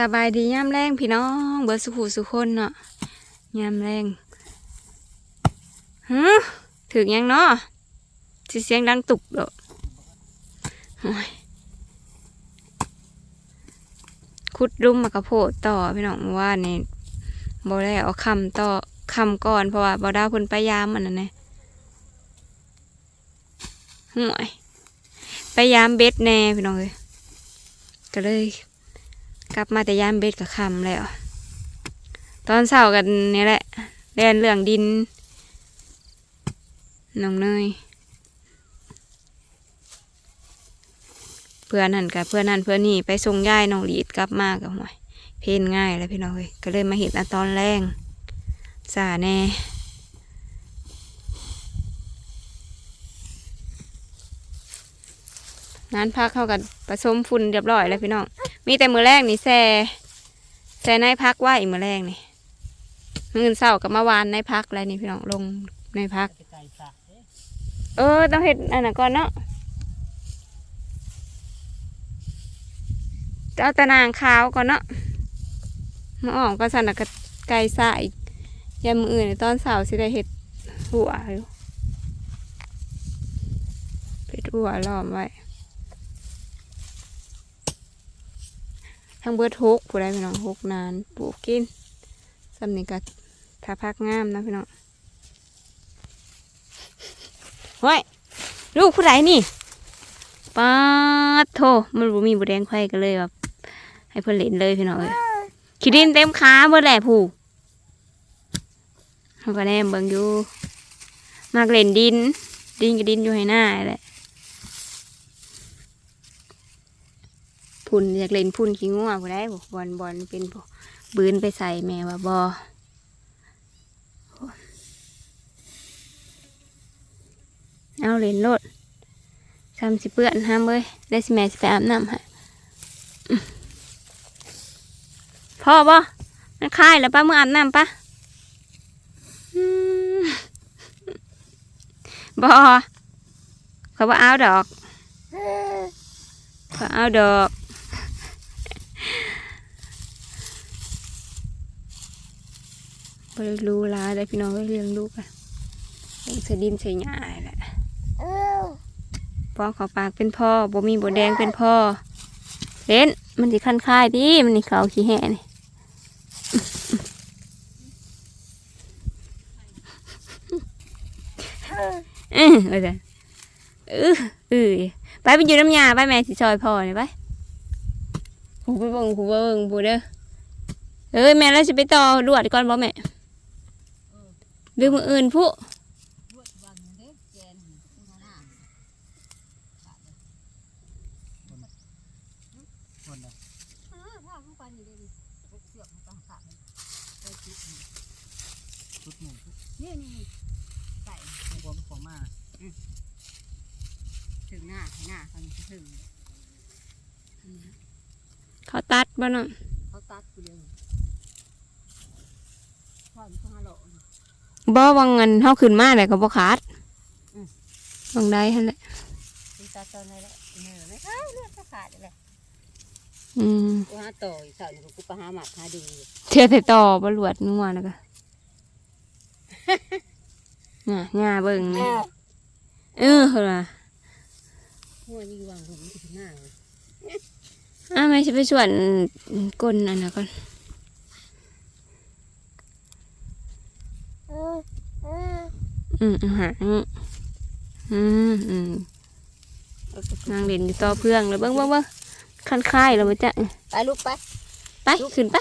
สบายดียามแรงพี่น้องเบิร์สุขูสุคนเนาะยามแรงฮึถึงยังเนาะสิเสียงดังตุกเด้อขุดรุมมากระโพดต่อพี่น้องว่านนี่บ่ได้เอาคำต่อคำก่อนเพราะว่าบ่ได้าเพิ่นไปยามอันนั้นแหละห่วยไปยามเบ็ดแน่พี่น้องเอ้ยก็เลย กลับมาแต่ยามเบ็ดกับคำแล้ว ตอนเช้ากันนี่แหละเรียนเรื่องดินน้องเนยเพื่อนนั่นกับเพื่อนนั่นเพื่อนนี่ไปส่งย่ายน้องลีดกลับมากับหวยเพนง่ายแล้วพี่น้องเอ้ยก็เลยมาเห็นอตอนแรงสาแน่ งานพักเข้ากันผสมฝุ่นเรียบร้อยแล้วพี่น้อง มีแต่มือแรกนี่แซ่แซ่ในพักว่าอีกมือแรกนี่มืออื่นเศร้ากับมาวานในพักอะไรนี่พี่น้องลงในพัก เออต้องเห็ดอันนั้นก่อนเนาะเอาตะนางขาวก่อนเนาะมาออกก็สันกับไก่สายยามมืออื่นตอนเสาร์สิได้เห็ดหัวอยู่เป็ดหัวล้อมไว้ ทั้งเบิดฮกผู้ใดพี่น้องฮกนานปลูกกินสำนีก็ถ้าพักงามนะพี่น้องเฮ้ยลูกผู้ใดนี่ป้าดโทมันบ่มีบุแดงไข่กันเลยแบบให้เพื่อนเล่นเลยพี่น้องเอ้ยขี้ดินเต็มขาเบิดแหละผู้เขาก็แนมเบิ่งอยู่มากเล่นดิน ดินกับดินอยู่ให้หน้าแหละ พุ่นอยากเล่นพุ่นขี้งัวผู้ได้บอกบอลบอลเป็นพวกบืนไปใส่แม่ว่าบอเอาเล่นโลดทำสิเปื้อนห้ามเว้ยได้สิแม่สิไปอาบน้ำให้อื้อพ่อบ่มันคายแล้วป้าเมื่ออาบน้ำปะบอเขาว่าเอาดอกเขาเอาดอก ไปรู้ลาได้พี่น้องได้เลี้ยงลูกอะเลี้ยงเสยดินเสียหญ้าแหละพ่อเขาปากเป็นพ่อบ่มีบ่แดงเป็นพ่อเล่นมันสิคันคายดิมันนี่เขาขี้แห่นี่เออเออจ้ะเออเออไปไปอยู่น้ำยาไปแม่สิซอยพ่อนี่ไปหูไปเบิ่งหูไปเบิ่งหูเด้อเอ้ยแม่แล้วจะไปต่อดวดก่อนบ่แม่ หรือมืออื่นผู้ชุดหนึ่งนี่นี่ใส่ของผมของมาถึงหน้าหน้าเขาถึงเขาตัดบ่เนาะเขาตัดกูเลยพ่อมันต้องมาหลอ บ่วังเงินเฮาขึ้นมาแล้วก็บ่ขาดวังใดหั่นแหละตีตาตอนไหนแหละเนื้อไม่ขาดเลือดก็ขาดเลยอืมกูหาต่ออีกสาวนี่กูไปหาหมักหาดีเทื่อแต่ต่อบ่หลวดงัวแล้วก็น่ะง่าเบิ่งนี่เออเฮาล่ะหัวนี่วางผมถึงหน้าเลยอ้าแม่สิไปส่วนก้นอันน่ะก่อน อืมอืมหานี่อืมอืมนางเล่นอยู่ต่อเพื่องแล้วเบิ่งเบิ่งเบิ่งคันคายแล้วบ่จ๊ะไปลูกไปไปขึ้นไป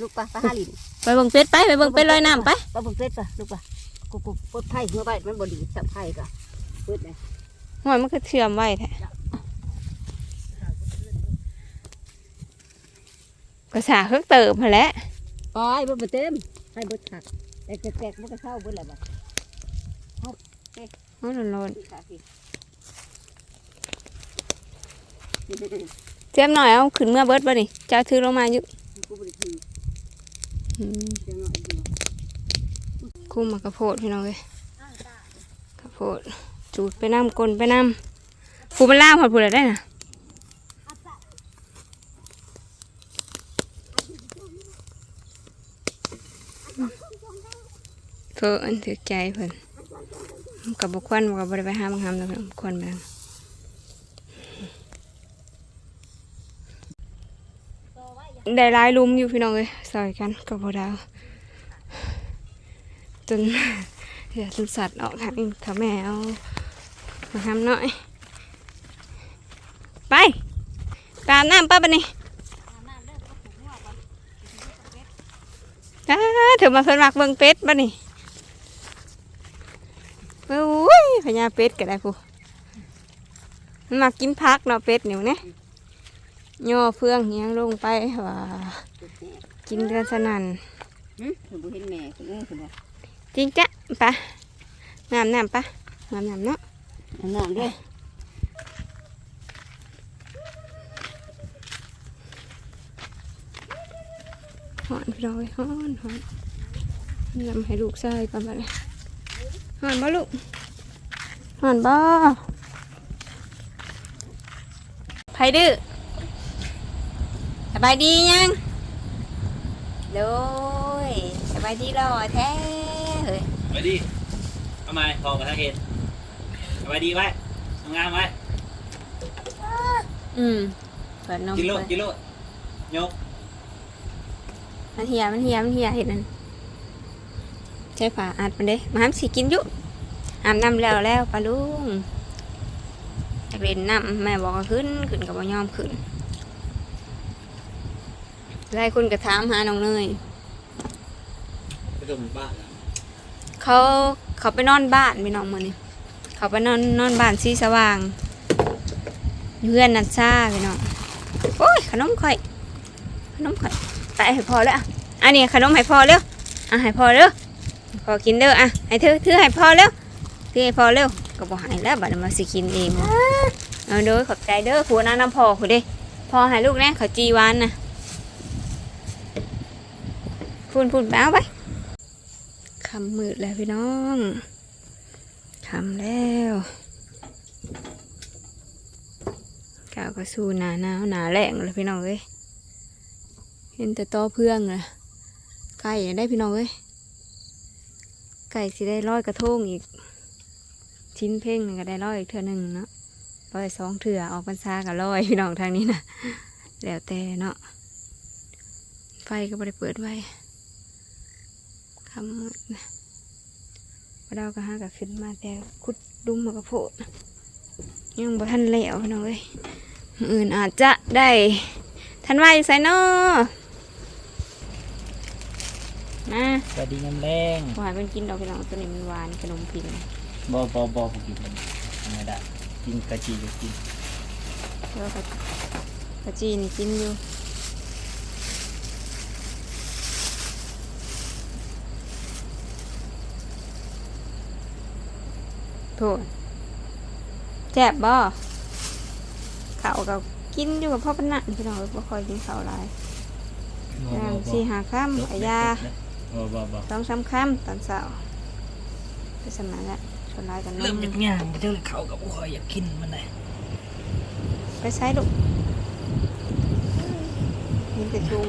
ลูกไปไปหาลินไปเบิ่งเป็ดไปไปเบิ่งเป็ดลอยน้ำไปไปเบิ่งเป็ดไปลูกไปกูกูเปิดไผ่หัวใบมันบดีสับไผ่ก็เปิดเลยหัวมันก็เชื่อมไว้แท้ภาษาเครื่องเติมมาแหล้วปล่อยเบิดเต็มให้เบิดขัด แต่แตกมันก็เข้าเบิดแหละบ่โอ้ร้อนขาสิๆเจียมหน่อยเอาขึ้นเมื่อเบิดบ่นี่เจ้าถือลงมาอยู่กูบริทีอืมเดี๋ยวหน่อยเดียวคุ้มมากระโพดพี่น้องเลยกระโพดจูดไปน้ำกลนไปน้ำฟูมันล่ามหอดพูดได้น่ะ พิ่นถือใจเพิ่นกับบุคคลกับบริไปห้ามห้ามแล้วบุคคลไปได้ลายลุมอยู่พี่น้องเลยซอยกันกับพอดาวจนเหลือสุดสัตว์ออกทางถ้าแม่เอามาทำหน่อย ไปตามน้ำป้าบันนี่อ้าถือมาเพิ่นมักเบิ่งเป็ดบันนี่โอ้ย พญาเป็ดก็ได้ผู้มันมักกินผักเนาะเป็ดนี่เนี่ยย่อเฟืองเฮียงลงไปว่ากินเดือนสนั่นหึคือบ่เห็นแม่คือเอ้ยคือว่าจริงจ้ะปะน้ำน้ำปะน้ำน้ำเนาะอันนั้นเด้อหอนพี่น้อยหอนหอนนำให้ลูกใส่ก่อนไปเลยหอนบ่ลูก หอนบ่ไผดื้อสบายดียังโดยสบายดีรอแท้เฮ้ยไปดิเอามาพอกับทางเห็ดเอาไปดีไว้ทำงานไว้อืมเปิดนมกินโลดเปิดกินโลดยกมันเหียมันเหียมันเหียเห็นนั่นใช้ฝาอัดมันเด้มาห้ามสิกินอยุ อาบน้ำแล้วแล้วปลาลุงอยากเล่นน้ำแม่บอกว่าขึ้นขึ้นกับว่ายอมขึ้นหลายคนก็ถามหาน้องเนยไปดูหมู่บ้านแล้วเขาเขาไปนอนบ้านพี่น้องมือนี่เขาไปนอนนอนบ้านสีสว่างอยู่เพื่อนนัดซ่าพี่น้องโอ้ยขนมข่อย ขนมข่อยไปให้พอแล้วอะอันนี้ขนมให้พอเร็วอะให้พอเร็วพอกินเด้ออะให้ถือถือให้พอเร็ว ถือให้พอเร็วก็บอกให้แล้วบัดนี้มาสิกินเองเอาเด้อขอบใจเด้อผัวน้าน้ำพอคุณเด้พอให้ลูกแน่เขาจีวานนะพูนพูนไปเอาไปคำมืดแล้วพี่น้องคำแล้วกาวก็สู้หนาหนาวหนาแรงเลยพี่น้องเอ้ยเห็นแต่ตอเพื่องเลยไก่ได้พี่น้องเอ้ยไก่สิได้ร้อยกระทงอีก ชิ้นเพ่งหนึ่งก็ได้ร้อยอีกเทื่อหนึ่งเนาะร้อยสองเถื่อออกพรรษากับร้อยพี่น้องทางนี้นะแล้วแต่เนาะไฟก็ไม่ได้เปิดไว้คำมืดนะพอเราก็หากับขึ้นมาแต่ขุดดุมมากระโพดนะยังบ่ทันแล้วพี่น้องเอ้ยมื้ออื่นอาจจะได้ทันว่าอยู่ไสเนาะนะสวัสดีน้ำแรงหวานเป็นกินดอกพี่น้องตัวนี้มันหวานขนมพิง บอบอบอผมกินมันทำไมได้กินกะจีก็กินแล้วก็กะจีนี่กินอยู่โถแจ็บบ่ข้าวก็กินอยู่กับพ่อปานนันพี่น้องเอ้ยบ่ค่อยกินข้าวหลายบอบย่างอบอสี่หาค่ำขายาบอบอบอสองสามค่ำตอนเช้าไปสมัยละ ชวนหลายกันนเริ่มมจากงานเจ้าเขากับบุคอยอยากกินมันเลยไปใช้ลูกมีแต่ชุง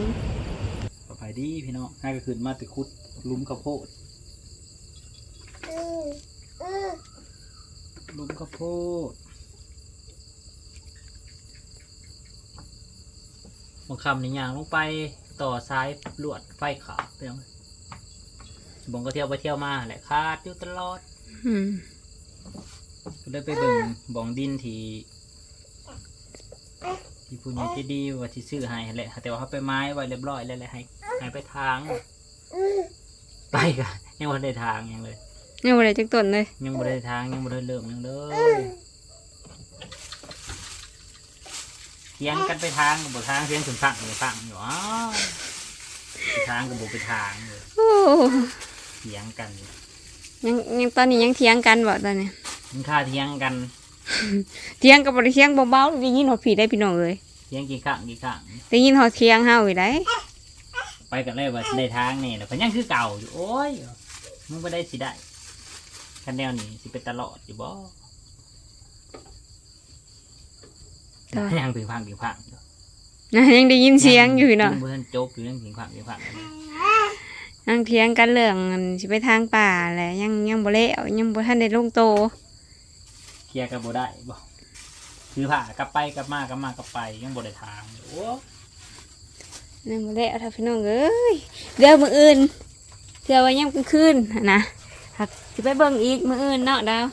ปลอดภัยดีพี่น้องง่ายก็คือมาติคุดหลุมข้าวโพดหลุมข้าวโพดบางคำนี่ยางลงไปต่อซ้ายลวดไฟขาวไปยังบงก็เที่ยวไปเที่ยวมาแหละคาดอยู่ตลอดอืม ก็เลยไปเบิ่งบองดินที่ที่ผู้ใหญ่ใจะดีว่าที่ซื้อให้แหละแต่ว่าเขาไปไม้ไว้เรียบร้อยแล้วแหละให้ให้ไปทาง ไปกันยังไม่ได้ทางยังเลยยังบ่ได้จักต้นเลย ยังไม่ได้ทางยังไม่ได้เริ่มยังเลยเถียงกันไปทางกับบทางเถียงถึงฝั่งอยู่ฝั่งอยู่อ๋อไปทางกับบไปทางเลยโอ้เถียงกัน ยังยังตอนนี้ยังเถียงกันบ่ตอนนี้มันค่าเถียงกันเถียงกับบ่ได้เถียงเบาๆได้ยินหอดผีได้พี่น้องเอ้ยเถียงกี่ครั้งกี่ครั้งได้ยินหอดเถียงเฮาอีกได้ไปกันเลยว่าในทางนี่แหละเพนยังคือเก่าอยู่โอ้ยมึงไปได้สิได้คันแนวนี้สิเป็นตลอดอยู่บ่แต่ว่ายังถึงพังถึงพังอยู่นะยังได้ยินเสียงอยู่พี่น้องยังบ่ทันจบอยู่ยังถึงพังถึงพังอยู่ นั่งเถียงกันเรื่องอันสิไปทางป่าแหละยังยังบ่แล้วยังบ่ทันได้ลงโต เคลียร์กันบ่ได้บ่คือผ่ากลับไปกลับมากลับมากลับไปยังบ่ได้ทางโอ้นั่งบ่แล้วถ้าพี่น้องเอ้ยเดี๋ยวมื้ออื่นเดี๋ยวว่ายังกลางคืนหั้นนะหักสิไปเบิ่งอีกมื้ออื่นเนาะดาว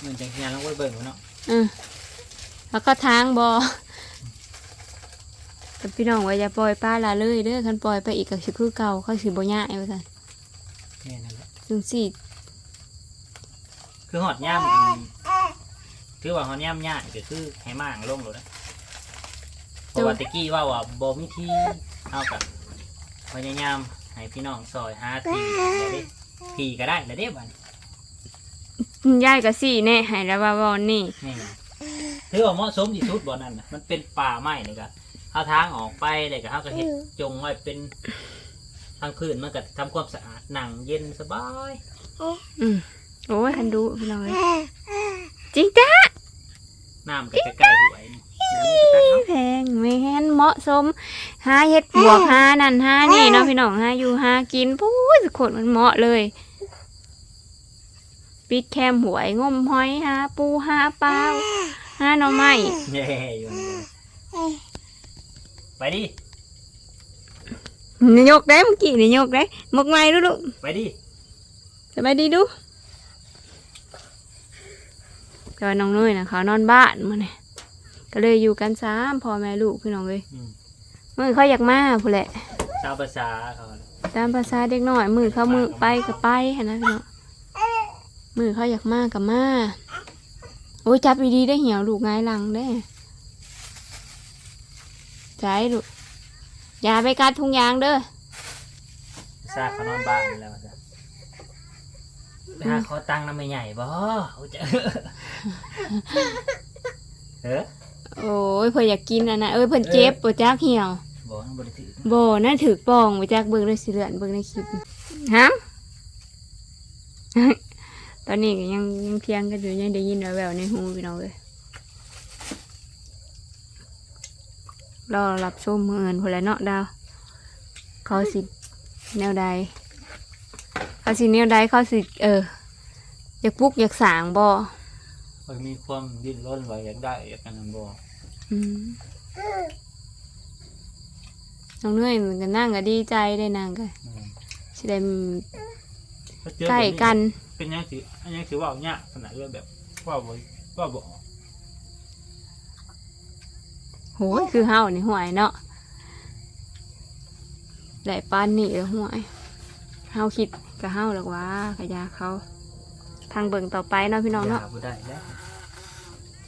เงินจังเฮียลองไปเบิ่งเนาะ อือแล้วก็ทางบ่ แต่พี่น้องว่าอย่าปล่อยปลาละเลยเด้อคันปล่อยไปอีกก็สิคือเก่าเขาสิบ่ยากว่าซั่นแค่นั้นแหละจึงสิคือหอดย่ามคือว่าหอดย่ามยากก็คือให้มางลงโลดนะเพราะว่าตะกี้ว่าว่าบ่มีที่เอากับพยายามให้พี่น้องซอยหาทีแล้วเด้ทีก็ได้แล้วเด้บัดยายก็สิแน่ให้แล้วว่าบ่นี่นี่ไงถือว่าเหมาะสมที่สุดบ่นั่นน่ะมันเป็นป่าไม้นี่ก็ เอาทางออกไปเลยก็เฮาก็เฮ็ดจงไว้เป็นทางพื้นมันก็ทำความสะอาดหนังเย็นสบายอืมโอ้ยทันดูพี่น้องเอ้ยจริงจ้ะน้ำก็ใกล้ๆหัวนี่น้ำก็ตักเอาแพงแม่นเหมาะสมหาเฮ็ดบวกหานั่นหานี่เนาะพี่น้องหาอยู่หากินปุ้ยสุดโคตรมันเหมาะเลย ปิดแคมหวยงมหอยหาปูหาปลาหาหน่อไม้แย่อยู่นี่ ไปดิ นี่ยกได้เมื่อกี้นี่ยกได้หมกไม้ดูลูกไปดิ สบายดีดูก็น้องนุ้ยนะเขานอนบ้านมาเนี่ยก็เลยอยู่กันสามพ่อแม่ลูกพี่น้องเลยอืม มือเขาอยากมาพูนแหละชาวภาษาเขาน่ะตามภาษาเด็กน้อย มือเขามือไปก็ไปหั้นนะพี่น้องมือเขาอยากมากับมาโอ้ยจับดีๆได้เหี่ยวลูกง่ายหลังได้ ใจลูกอย่าไปกัดทุงยางเด้อภาษาเขานอนบ้านนี่แหล้วจ้ะไปหาขอตังค์น้ำไม่ใหญ่บ่เขาจะเออโอ้ยเพิ่นอยากกินอันนะเอ้ยเพิ่นเจ็บปวดจักเหี่ยวบ่ทั้งบริถือโบนั่นถือปองไปจากเบิ่งเลยสิเลือนเบิ่งในคลิปฮะตอนนี้ก็ยังยังเพียงกันอยู่ยังได้ยินแววๆในหูพี่น้องเลย รอรับชมเงินพนแหละเนาะดาวเขาสิแนวใดเขาสิแนวใดเขาสิเอออยากปลุกอยากสางบ่มันมีความดิ้นรนไว้อยากได้อยากกันนั้นบ่อืมน้องเนยมันก็นั่งก็ดีใจได้นางก็อืมสิได้ถ้าเจอใกล้แบบกัน เป็นยังสิอันยังสิเว่ายากขนาดว่าแบบว่าบ่ว่าบ่ออก โหยคือเฮานี่ห่วยเนาะได้ปานนี่แล้วห่วยเฮาคิดกับเฮาหรอกว่ากะยาเขาทางเบิ่งต่อไปเนาะพี่น้องเนาะย่บ่ได้แล้ว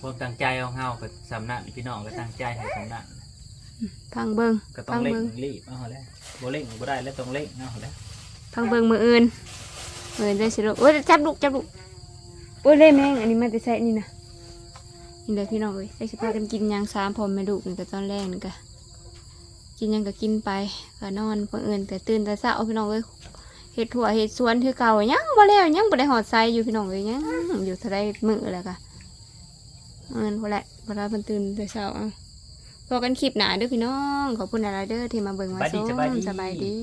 ความตั้งใจของเฮาก็สำนักพี่น้องก็ตั้งใจให้สำนักทางเบิ่งก็ต้องทางเร่งเบิ่งรีบเอาแล้วบ่เร่งบ่ได้แล้วต้องเร่งเอาแล้วทางเบิ่งมืออื่นมืออื่นได้สิลูกโอ้ยจับลูกจับลูกโอ้ยเล่แมงอันนี้มันจะใส่นี่นะ นี่เลยพี่น้องเอ้ยได้สิพากันกินหยังสามพร้อมแม่ลูกนี่ก็ตอนแรกนี่ก็กินหยังก็กินไปก็นอนเพื่ออื่นแต่ตื่นแต่เช้าพี่น้องเอ้ยเฮ็ดถั่วเฮ็ดสวนคือเก่ายังบ่แล้วยังบ่ได้หอดใส่อยู่พี่น้องเอ้ยยังอยู่เท่าไรมื้อแล้วก็เอิ้นพอแหละเวลาเพิ่นตื่นแต่เช้าเอาพอกันคลิปหน้าเด้อพี่น้องขอบคุณหลายๆเด้อที่มาเบิ่งมาชมสบายดี